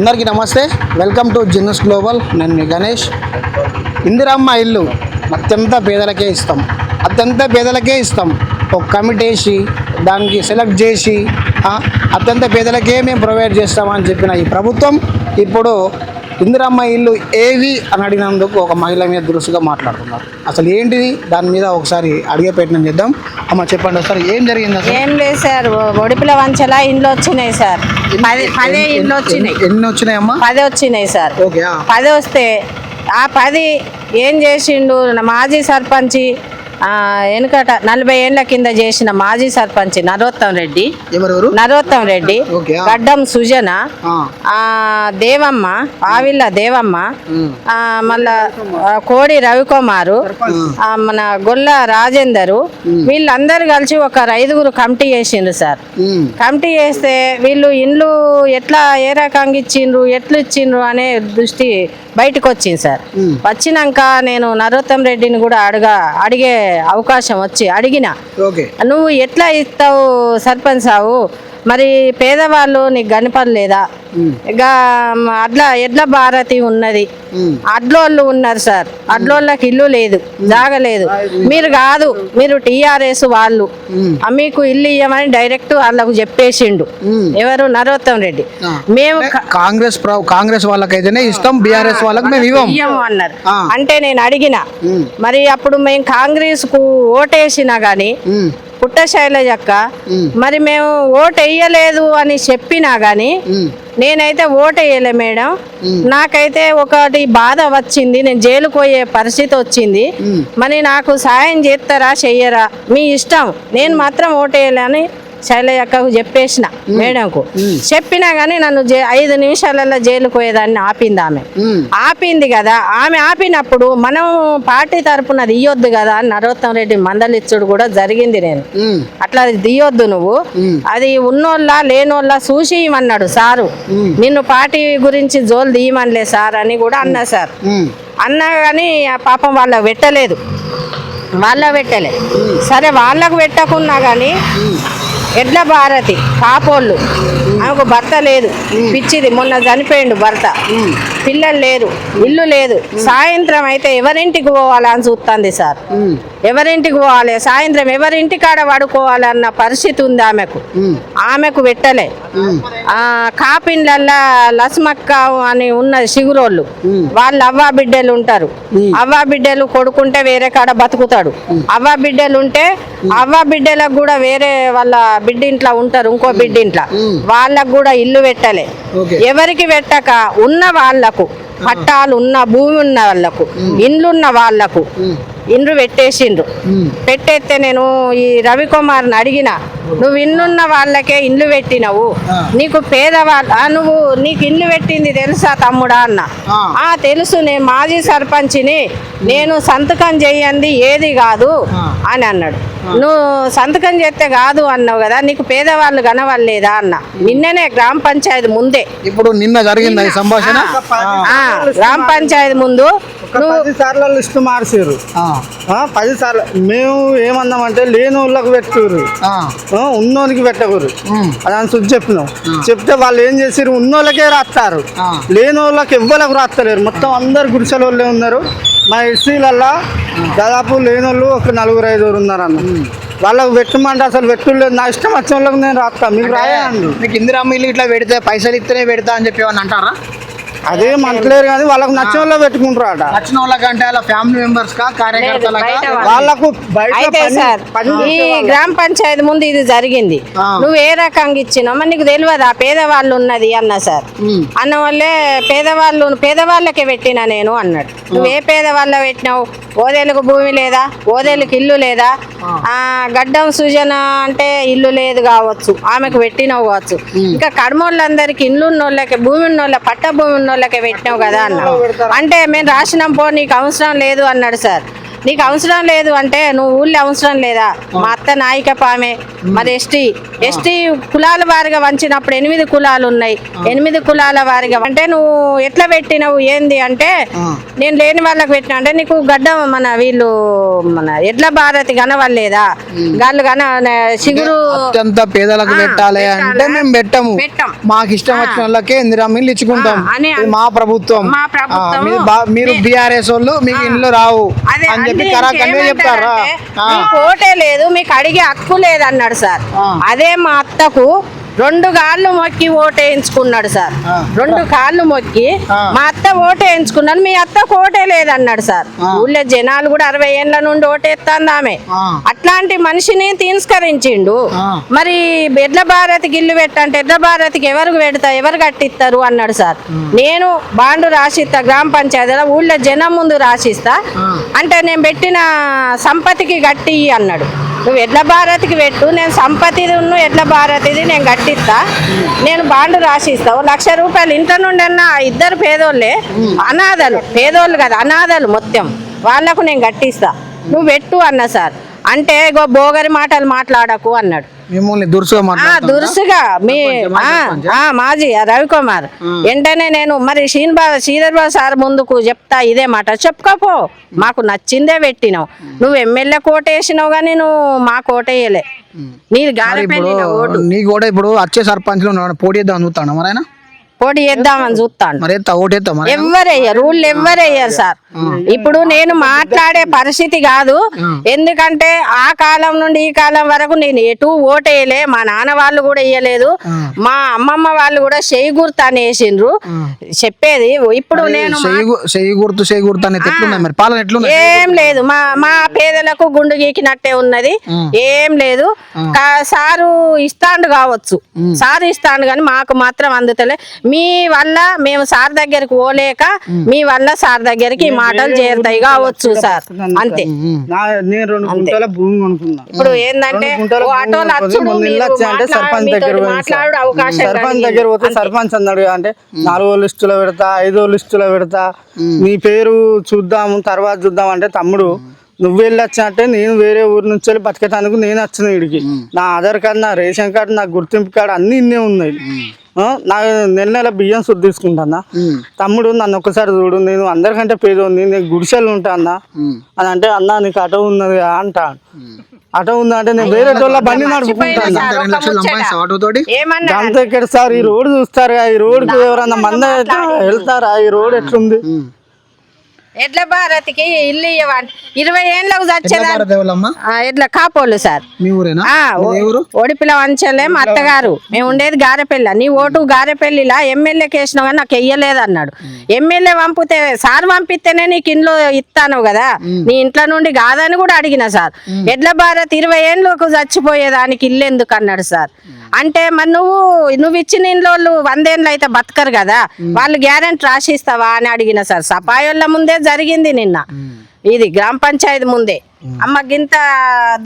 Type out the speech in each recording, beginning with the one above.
అందరికీ నమస్తే. Welcome to జిన్నస్ global నేను మీ గణేష్. ఇందిరమ్మ ఇల్లు అత్యంత పేదలకే ఇస్తాం. అత్యంత పేదలకే ఇస్తాం. ఒక కమిటీ వేసి దానికి సెలెక్ట్ చేసి అత్యంత పేదలకే మేము ప్రొవైడ్ చేస్తామని చెప్పిన ఈ ప్రభుత్వం ఇప్పుడు ఇందిరమ్మ ఇల్లు ఏవి అని అడిగినందుకు ఒక మహిళ మీద దురుసుగా మాట్లాడుతున్నారు. అసలు ఏంటిది? దాని మీద ఒకసారి అడిగే ప్రయత్నం చేద్దాం. అమ్మ చెప్పండి ఒకసారి ఏం జరిగింది ఏం లేదు సార్ ఒడిపిల వంచల ఇండ్లు వచ్చినాయి సార్. పది పదే ఇండ్లు వచ్చినాయి. ఎన్ని- ఎన్ని వచ్చినాయమ్మా పది వచ్చినాయి సార్. ఓకే. పది వస్తే ఆ పది ఏం చేసిండు? మాజీ సర్పంచి వెనుకట నలభై ఏళ్ళ కింద చేసిన మాజీ సర్పంచి నరోత్తం రెడ్డి. నరోత్తం రెడ్డి. గడ్డం సుజన. దేవమ్మ ఆవిళ్ళ దేవమ్మ. మళ్ళా కోడి రవికుమారు. ఆ, మన గొల్ల రాజేందరు. వీళ్ళందరూ కలిసి ఒక ఐదుగురు కమిటీ చేసిండ్రు సార్. కమిటీ చేస్తే వీళ్ళు ఇండ్లు ఎట్లా ఏ రకంగా ఇచ్చిండ్రు ఎట్లా ఇచ్చిండ్రు అనే దృష్టి బయటకు వచ్చింది సార్. వచ్చినాక నేను నరోత్తం రెడ్డిని కూడా అడగా అడిగే అవకాశం వచ్చి అడిగిన. నువ్వు ఎట్లా ఇస్తావు సర్పంచ్ సావు? మరి పేదవాళ్ళు నీకు కనపడలేదా ఉమ్. ఇక అడ్ల ఎడ్ల భారతి ఉన్నది. అడ్లోళ్ళు ఉన్నారు సార్ అడ్లోళ్ళకి ఇల్లు లేదు జాగలేదు మీరు కాదు మీరు టీఆర్ఎస్ వాళ్ళు మీకు ఇల్లు ఇవ్వమని డైరెక్ట్ వాళ్ళకు చెప్పేసిండు. ఎవరు నరోత్తం రెడ్డి. మేము కాంగ్రెస్ కాంగ్రెస్ వాళ్ళకైతేనే ఇస్తాం బీఆర్ఎస్ వాళ్ళకి మేము ఇవ్వం ఇయ్యము అన్నారు. అంటే నేను అడిగిన. మరి అప్పుడు మేము కాంగ్రెస్కు ఓటేసినా గానీ. పుట్ట శైలజక్క ఉమ్. మరి మేము ఓటు వేయలేదు అని చెప్పినా గానీ. నేనైతే ఓటు వేయలే మేడం నాకైతే ఒకటి బాధ వచ్చింది నేను జైలుకు పోయే పరిస్థితి వచ్చింది. మరి నాకు సాయం చేస్తారా చెయ్యరా మీ ఇష్టం నేను మాత్రం ఓటు వేయలేని శైలజక్కకు చెప్పేసిన మేడంకు. చెప్పినా కానీ నన్ను ఐదు నిమిషాలలో జైలుకు పోయేదాన్ని ఆపింది ఆమె. ఆపింది కదా. ఆమె ఆపినప్పుడు మనం పార్టీ తరపున అది ఇయ్యొద్దు కదా అని నరోత్తం రెడ్డి మందలిచ్చుడు కూడా జరిగింది నేను. అట్లా దియొద్దు నువ్వు. అది ఉన్నోళ్ళ లేనోళ్ళ చూసి ఇవ్వమన్నాడు సారు. నిన్ను పార్టీ గురించి జోలు తీయమనిలే సార్ అని కూడా అన్నా సార్. అన్నా కానీ ఆ పాపం వాళ్ళకు పెట్టలేదు వాళ్ళ పెట్టలే సరే వాళ్ళకు పెట్టకున్నా కానీ ఎడ్ల భారతి పాపోళ్ళు. ఆమెకు భర్త లేదు. పిచ్చిది మొన్న చనిపోయిండు భర్త. పిల్లలు లేరు ఇల్లు లేదు. సాయంత్రం అయితే ఎవరింటికి పోవాలని చూస్తుంది సార్. ఎవరింటికి పోవాలి? సాయంత్రం ఎవరింటి కాడ పడుకోవాలన్న పరిస్థితి ఉంది ఆమెకు. ఆమెకు పెట్టలే. ఆ కాపిండ్లల్లా లస్మక్క అని ఉన్నది సిగురోళ్ళు వాళ్ళు అవ్వ బిడ్డలు ఉంటారు. అవ్వ బిడ్డలు కొడుకుంటే వేరే కాడ బతుకుతాడు. అవ్వ బిడ్డలు ఉంటే అవ్వ బిడ్డలకు కూడా వేరే వాళ్ళ బిడ్డ ఇంట్లో ఉంటారు ఇంకో బిడ్డ ఇంట్లో వాళ్ళకు కూడా ఇల్లు పెట్టలే. ఎవరికి పెట్టక ఉన్న వాళ్ళకు పట్టాలు ఉన్న భూమి ఉన్న వాళ్ళకు ఇండ్లున్న వాళ్ళకు ఇండ్లు పెట్టేసిండ్రు. పెట్టేస్తే నేను ఈ రవికుమార్ని అడిగిన నువ్వు ఇన్నున్న వాళ్ళకే ఇండ్లు పెట్టినవు. నీకు పేదవాళ్ళు నువ్వు నీకు ఇల్లు పెట్టింది తెలుసా తమ్ముడా? అన్న. ఆ. తెలుసు నేను మాజీ సర్పంచిని. నేను సంతకం చేయండి ఏది కాదు. అని అన్నాడు. నువ్వు సంతకం చేస్తే కాదు అన్నావు కదా నీకు పేదవాళ్ళు కనవలేదా అన్న. నిన్ననే గ్రామ పంచాయతీ ముందే. ఇప్పుడు నిన్న జరిగింది సంభాషణ? గ్రామ పంచాయతీ ముందు పది సార్లు లిస్ట్ మార్చారు పది సార్లు. మేము ఏమన్నామంటే లేని వాళ్ళకి. ఆ, ఉన్నోనికి పెట్టకూరు ఉమ్. అదని శుద్ధి చెప్పినాం. చెప్తే వాళ్ళు ఏం చేసారు ఉన్నోళ్ళకే రాస్తారు. లేని వాళ్ళకి ఎవ్వరికి రాస్తలేరు మొత్తం అందరు గుడిసెల వాళ్ళే ఉన్నారు. మా ఎస్సీలల్లా దాదాపు లేని వాళ్ళు ఒక నలుగురు ఐదుగురు ఉన్నారు అన్న వాళ్ళకి పెట్టమంటే అసలు పెట్టులేదు నా ఇష్టం వచ్చిన వాళ్ళకి నేను రాస్తా మీకు రాయండి మీకు ఇందిరమ్మ ఇల్లు ఇట్లా పెడితే పైసలు ఇస్తేనే పెడతా అని చెప్పి అంటారా? అదే మంటలేరు కానీ వాళ్ళకి నచ్చిన వాళ్ళే పెట్టుకుంటారు అట నచ్చిన వాళ్ళకంటే ఫ్యామిలీ మెంబర్స్ కా బయట కార్యకర్తలకా వాళ్ళు. వాళ్ళకు అయితే పని- సార్ ఈ వాళ్ళకు. గ్రామ పంచాయతీ ముందు ఇది జరిగింది. ఆ. నువ్వు ఏ రకంగా ఇచ్చినావు? మరి నీకు తెలియదా? పేదవాళ్ళు ఉన్నది అన్న సార్. అన్న వల్లే పేదవాళ్ళు పేదవాళ్ళకే పెట్టినా నేను అన్నాడు. నువ్వు ఏ పేదవాళ్ళ పెట్టినావు? ఓదేలకు భూమి లేదా? ఓదేలకు ఇల్లు లేదా? ఆ. గడ్డం సుజన అంటే ఇల్లు లేదు కావచ్చు. ఆమెకు పెట్టినావు కావచ్చు. ఇంకా కడమోళ్ళందరికి ఇల్లు ఉన్నోళ్ళకి భూమి ఉన్నోళ్ళ పట్ట భూమి ఉన్నోళ్ళకే పెట్టినావు కదా అన్న అంటే మేము రాసినాం పో నీకు అవసరం లేదు అన్నాడు సార్. నీకు అవసరం లేదు అంటే నువ్వు ఊళ్ళో అవసరం లేదా? మా అత్త నాయిక పామే మరి ఎస్టీ. ఎస్టీ కులాల వారిగా వంచినప్పుడు ఎనిమిది కులాలు ఉన్నాయి. ఎనిమిది కులాల వారిగా అంటే నువ్వు ఎట్లా పెట్టినవు ఏంది అంటే. నేను లేని వాళ్ళకి పెట్టిన. అంటే నీకు గడ్డ మన వీళ్ళు మన ఎడ్ల భారతి కనవలేదా గాళ్ళు కన చిగురు అత్యంత పేదలకు పెట్టాలి అంటే మేము పెట్టము పెట్టం. మాకు ఇష్టం వచ్చిన వాళ్ళకే ఇందిరా మిల్లు ఇచ్చుకుంటాం. మా ప్రభుత్వం. మీరు బీఆర్ఎస్ వాళ్ళు మీకు ఇండ్లు రావు. అదే అని చెప్పి కరాఖండిగా చెప్తారా? ఓటే లేదు మీకు అడిగే హక్కు లేదన్నాడు సార్. అదే మా అత్తకు రెండు కాళ్ళు మొక్కి ఓటేయించుకున్నాడు సార్. రెండు కాళ్ళు మొక్కి. మా అత్త ఓటేయించుకున్నాడు మీ అత్తకు ఓటే లేదన్నాడు సార్. ఊళ్ళో జనాలు కూడా అరవై ఏళ్ళ నుండి ఓటేస్తాంది ఆమె. అట్లాంటి మనిషిని తిరస్కరించిండు. మరి ఎడ్ల భారతికి ఇల్లు పెట్టంటే ఎడ్ల భారతికి ఎవరికి పెడతా ఎవరు కట్టిస్తారు అన్నాడు సార్ నేను బాండు రాసిస్తా గ్రామ పంచాయతీలో ఊళ్ళో జనం ముందు రాసిస్తా. అంటే నేను పెట్టిన సంపత్తికి గట్టి అన్నాడు నువ్వు ఎడ్ల భారతికి పెట్టు నేను సంపతిది ఉన్న ఎడ్ల భారతిది నేను గట్టిస్తా నేను బాండు రాసిస్తా. లక్ష రూపాయలు ఇంట్లో నుండి అన్న ఇద్దరు పేదోళ్ళే అనాథలు పేదోళ్ళు కదా అనాథలు మొత్తం. వాళ్ళకు నేను గట్టిస్తా నువ్వు పెట్టు అన్న సార్. అంటే ఇగో బోగరి మాటలు మాట్లాడకు అన్నాడు. మిమ్మల్ని దురుసుగా మీ మాజీ రవికుమార్. వెంటనే నేను మరి శ్రీన్ బా శ్రీధర్ బాబు సార్ ముందుకు చెప్తా ఇదే మాట. చెప్పుకోపో మాకు నచ్చిందే పెట్టినావు. నువ్వు ఎమ్మెల్యే కోటేసినావు కానీ నువ్వు మా కోటేయలే. నీది గారెపల్లి ఓటు. నీకు కూడా ఇప్పుడు వచ్చే సర్పంచ్లో పోటీ చూస్తాను మరి ఆయన? పోటీ చేద్దామని చూస్తాను మరి ఓటేస్తా రూల్ ఎవ్వరయ్యారు సార్. ఇప్పుడు నేను మాట్లాడే పరిస్థితి కాదు. ఎందుకంటే ఆ కాలం నుండి ఈ కాలం వరకు నేను ఎటు ఓటేయలే మా నాన్న వాళ్ళు కూడా వేయలేదు. మా అమ్మమ్మ వాళ్ళు కూడా చేయి గుర్తు అని వేసిండ్రు. చెప్పేది ఇప్పుడు నేను గుర్తు గుర్తు అనేది పాలన ఏం లేదు. మా మా పేదలకు గుండు గీకినట్టే ఉన్నది. ఏం లేదు. సారు ఇస్తాండు కావచ్చు. సారు ఇస్తాండు కానీ మాకు మాత్రం అందుతలే. మీ వల్ల మేము సార్ దగ్గరికి పోలేక మీ వల్ల సార్ దగ్గరికి ఈ మాటలు చేరుతాయి కావచ్చు సార్. అంతే. ఇప్పుడు ఏంటంటే ఆటోలు మాట్లాడు- అవకాశం సర్పంచ్. దగ్గర పోతే సర్పంచ్ అన్నాడు. అంటే నాలుగో లిస్టులో పెడతా ఐదో లిస్టులో పెడతా. నీ పేరు చూద్దాము తర్వాత చూద్దాం అంటే తమ్ముడు నువ్వు వెళ్ళి వచ్చినట్టే నేను వేరే ఊరు నుంచి వెళ్ళి బతికేటానికి నేను వచ్చిన వీడికి నా ఆధార్ కార్డు నా రేషన్ కార్డు నా గుర్తింపు కార్డు అన్ని ఇన్నే ఉన్నాయి. నా నెల నెల బియ్యం శుద్ధి తీసుకుంటానా తమ్ముడు నన్ను ఒక్కసారి చూడు నేను అందరికంటే పేదోంది నేను గుడిసెలు ఉంటానా అని అంటే అన్న నీకు ఆటో ఉన్నది కదా" అంటా. ఆటో ఉందా అంటే నేను వేరే వాళ్ళ బండి నడుపుకుంటాను సార్, ఇక్కడ ఈ రోడ్ చూస్తారు ఈ రోడ్కు ఎవరన్నా మంద అయితే వెళ్తారా ఈ రోడ్ ఎట్లుంది? ఎడ్ల భారతికి ఇల్లు ఇవ్వండి ఇరవై ఏళ్ళకు చచ్చేదా ఎడ్ల కాపోలు సార్. ఓడిపిల్ల వంచలే మా అత్తగారు. మేము ఉండేది గారెపల్లి. నీ ఓటు గారెపల్లిలా ఎమ్మెల్యేకి వేసినావు కానీ నాకు వెయ్యలేదు అన్నాడు ఎమ్మెల్యే పంపితే సార్ పంపిస్తేనే నీకు ఇంట్లో ఇస్తాను కదా. నీ ఇంట్లో నుండి కాదని కూడా అడిగిన సార్. ఎడ్ల భారత్ ఇరవై ఏళ్ళకు చచ్చిపోయేదానికి ఇల్లు ఎందుకు అన్నాడు సార్ అంటే మరి నువ్వు నువ్వు ఇచ్చిన ఇంట్లో వాళ్ళు వందేళ్ళు అయితే బతకరు కదా. వాళ్ళు గ్యారెంటీ రాసిస్తావా అని అడిగిన సార్. సపాయోళ్ళ ముందే జరిగింది నిన్న. ఇది గ్రామ పంచాయతీ ముందే. అమ్మ గింత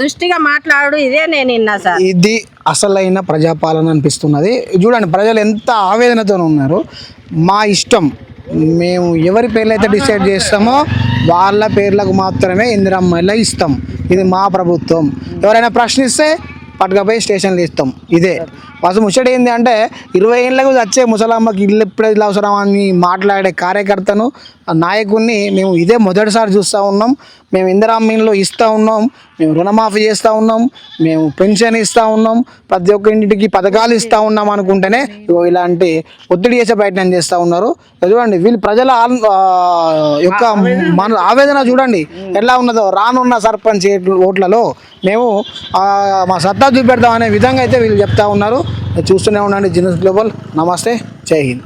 దృష్టిగా మాట్లాడు ఇదే నేను విన్నా సార్. ఇది అసలైన ప్రజాపాలన అనిపిస్తున్నది. చూడండి ప్రజలు ఎంత ఆవేదనతో ఉన్నారు. మా ఇష్టం మేము ఎవరి పేర్లు అయితే డిసైడ్ చేస్తామో వాళ్ళ పేర్లకు మాత్రమే ఇందిరమ్మల ఇస్తాం. ఇది మా ప్రభుత్వం. ఎవరైనా ప్రశ్నిస్తే పట్టుకపోయి స్టేషన్లు ఇస్తాం. ఇదే. ఫస్ట్ ముచ్చట ఏంది అంటే ఇరవై ఏళ్ళకు వచ్చే ముసలమ్మకి ఇల్లు ఎప్పుడు ఇల్లు అవసరం అని మాట్లాడే కార్యకర్తను ఆ నాయకుడిని మేము ఇదే మొదటిసారి చూస్తూ ఉన్నాం. మేము ఇందిరామీన్లో ఇస్తూ ఉన్నాం. మేము రుణమాఫీ చేస్తూ ఉన్నాం మేము పెన్షన్ ఇస్తూ ఉన్నాం ప్రతి ఒక్క ఇంటికి పథకాలు ఇస్తూ ఉన్నాం అనుకుంటేనే ఇలాంటి ఒత్తిడి చేసే ప్రయత్నం చేస్తూ ఉన్నారు. చూడండి వీళ్ళు ప్రజల యొక్క మన ఆవేదన చూడండి ఎలా ఉన్నదో రానున్న సర్పంచ్ ఓట్లలో మేము మా సత్తా చూపెడతాం అనే విధంగా అయితే వీళ్ళు చెప్తా ఉన్నారు. చూస్తూనే ఉండండి జినస్ గ్లోబల్. నమస్తే జై హింద్.